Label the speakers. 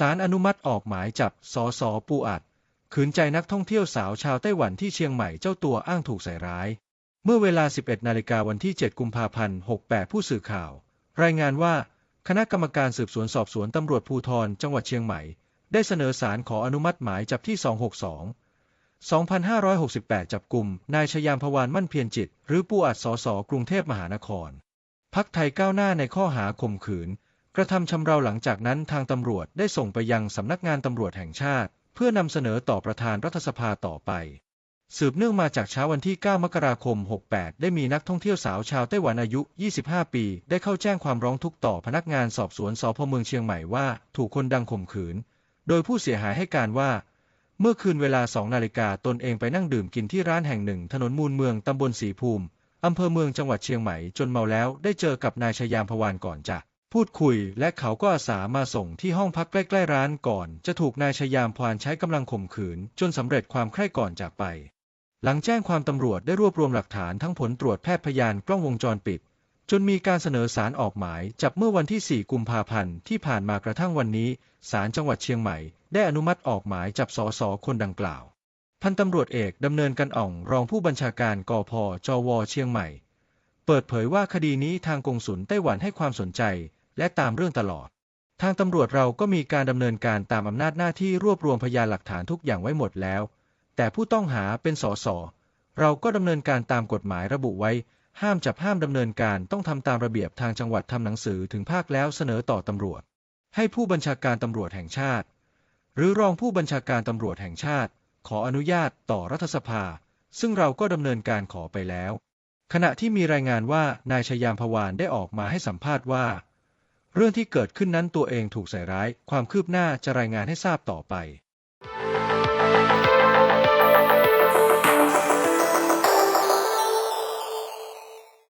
Speaker 1: ศาลอนุมัติออกหมายจับสอสอปูอัดขืนใจนักท่องเที่ยวสาวชาวไต้หวันที่เชียงใหม่เจ้าตัวอ้างถูกใส่ร้าย เมื่อเวลา 11 นาฬิกาวันที่ 7 กุมภาพันธ์ 68 ผู้สื่อข่าว รายงานว่าคณะกรรมการสืบสวนสอบสวนตำรวจภูธรจังหวัดเชียงใหม่ ได้เสนอศาลขออนุมัติหมายจับที่ 262 2568 จับกลุ่มนายชยามพวานมั่นเพียรจิต หรือปูอัดสสกรุงเทพมหานคร พักไทยก้าวหน้าในข้อหาข่มขืน กระทำชำเราหลังจากนั้นทางตำรวจได้ส่งไปยังสำนักงานตำรวจแห่งชาติ เพื่อนำเสนอต่อประธานรัฐสภาต่อไป สืบเนื่องมาจากเช้าวันที่ 9 มกราคม 68 ได้มีนักท่องเที่ยวสาวชาวไต้หวันอายุ 25 ปี ได้เข้าแจ้งความร้องทุกข์ต่อพนักงานสอบสวนสพเมืองเชียงใหม่ว่าถูกคนดังข่มขืน โดยผู้เสียหายให้การว่า เมื่อคืนเวลา 2 นาฬิกาตนเองไปนั่งดื่มกินที่ร้านแห่งหนึ่ง ถนนมูลเมืองตำบลสีภูมิอำเภอเมืองจังหวัดเชียงใหม่จนเมาแล้วได้เจอกับนายชยามพวานก่อนจะ พูดคุยและเขาก็อาสามาส่งที่ห้องพักใกล้ๆร้านก่อน จะถูกนายชยามพวานใช้กำลังข่มขืน จนสำเร็จความใคร่ก่อนจากไป หลังแจ้งความตำรวจได้รวบรวมหลักฐานทั้งผลตรวจแพทย์พยานกล้องวงจรปิด จนมีการเสนอสารออกหมายจับเมื่อวันที่ 4 กุมภาพันธ์ที่ผ่านมากระทั่งวันนี้ศาลจังหวัดเชียงใหม่ได้อนุมัติออกหมายจับสสคนดังกล่าว พันตำรวจเอกดำเนินกันอ่องรองผู้บัญชาการกพจวเชียงใหม่ เปิดเผยว่าคดีนี้ทางกงสุลไต้หวันให้ความสนใจ และตามเรื่องตลอด ทางตำรวจเราก็มีการดำเนินการตามอำนาจหน้าที่รวบรวมพยานหลักฐานทุกอย่างไว้หมดแล้ว แต่ผู้ต้องหาเป็นสสเราก็ดำเนินการตามกฎหมายระบุไว้ ห้ามจับห้ามดำเนินการต้องทำตามระเบียบทางจังหวัดทำหนังสือถึงภาคแล้วเสนอต่อตำรวจ ให้ผู้บัญชาการตำรวจแห่งชาติ หรือรองผู้บัญชาการตำรวจแห่งชาติ ขออนุญาตต่อรัฐสภา ซึ่งเราก็ดำเนินการขอไปแล้ว ขณะที่มีรายงานว่านายชยามพวานได้ออกมาให้สัมภาษณ์ว่า เรื่องที่เกิดขึ้นนั้นตัวเองถูกใส่ร้าย ความคืบหน้าจะรายงานให้ทราบต่อไป